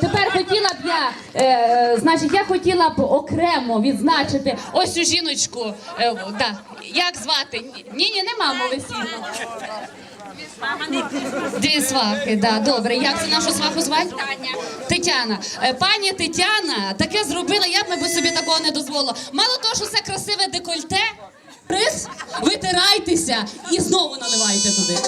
Тепер хотіла б я, е, значить, я хотіла б окремо відзначити ось цю жіночку. Е, да. Як звати? Ні, ні, нема Молисівна. Дві свахи, да, добре. Як це нашу сваху звати? Тетяна. Е, пані Тетяна таке зробила, я б мабуть собі такого не дозволила. Мало того, що це красиве декольте, приз, витирайтеся і знову наливайте туди.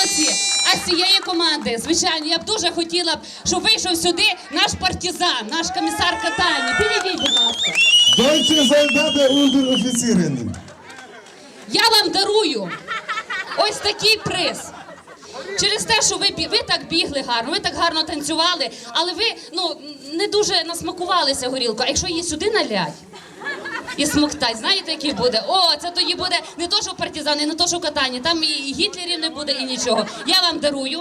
Молодці. А з цієї команди, звичайно, я б дуже хотіла б, щоб вийшов сюди наш партизан, наш комісар катання. Підійдіть, будь ласка. Deutsche Soldaten Unteroffizierinnen. Я вам дарую ось такий приз. Через те, що ви, ви так бігли гарно, ви так гарно танцювали, але ви ну, не дуже насмакувалися горілкою. А якщо її сюди налять і смоктать, знаєте, який буде? О, це тоді буде не то, що партизани, не то, що катання, там і гітлерів не буде, і нічого. Я вам дарую